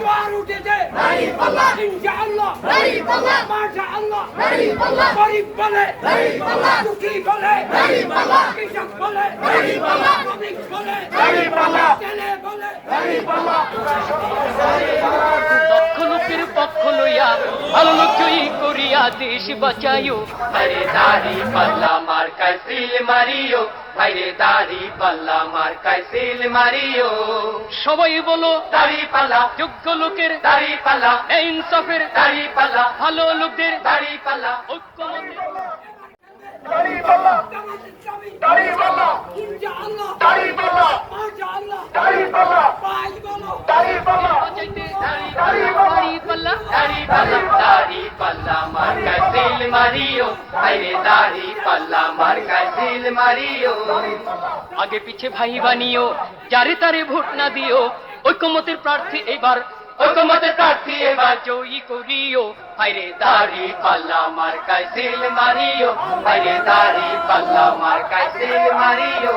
জোয়ার উঠেছে। ইনশাআল্লাহ। মাশাআল্লাহ। গরিব বলে। দুঃখী বলে। কৃষক বলে। শ্রমিক বলে। ছেলে বলে। দেশ বাঁচাইও আরে দাড়ি পাল্লা মার কাইসিল মারিও আরে দাড়ি পাল্লা মার কাইসিল মারিও সবাই বলো দাড়ি পাল্লা যোগ্য লোকের দাড়ি পাল্লা ইনসাফের দাড়ি পাল্লা ভালো লোকদের দাড়ি পাল্লা ঐক্য জামাত ইসলামী ইনশাআল্লাহ মাশাআল্লাহ পাঁচ বলো বাঁচাইতে দাড়ি পাল্লা দাড়ি পাল্লা দাড়ি পাল্লা মারিও আরে আগে পিছে ভাই বানিও যারে তারে ভোট না দিও ঐকমতের প্রার্থী এবার ঐকমতের প্রার্থী এবার জয়ী করিও হাইরে দাড়ি পাল্লা মার কাইসিল মারিও হাইরে দাড়ি পাল্লা মার কাইসিল মারিও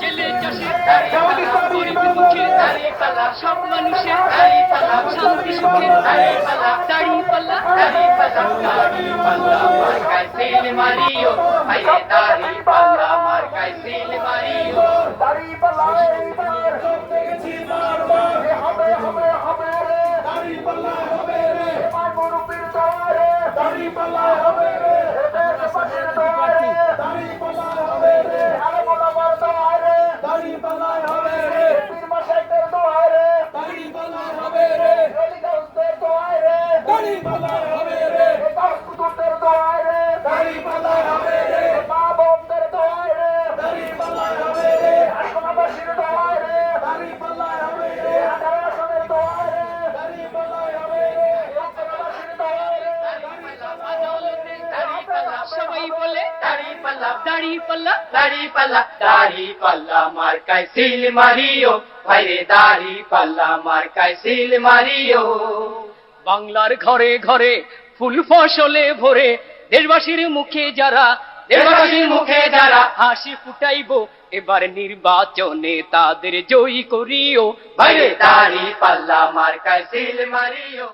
জেলে চাষের দাড়ি পাল্লা গরিব দুঃখের দাড়ি পাল্লা সব মানুষের দাড়ি পাল্লা শান্তি সুখের দাড়ি পাল্লা দাড়ি পাল্লা দাড়ি পাল্লা দাড়ি পাল্লা মার কাইসিল মারিও হাইরে দাড়ি পাল্লা মার কাইসিল মারিও সবাই পাল্লা দাড়ি পাল্লা দাড়ি পাল্লা দাড়ি পাল্লা মার কাইসিল মারিও ভাইরে দাড়ি পাল্লা মার কাইসিল মারিও বাংলার ঘরে ঘরে ফুল ফসলে ভরে দেশবাসীর মুখে যারা দেশবাসীর মুখে যারা হাসি ফুটাইবো এবার নির্বাচনে তাদের জয়ী করিও। ভাইরে দাড়ি পাল্লা মার কাইসিল মারিও।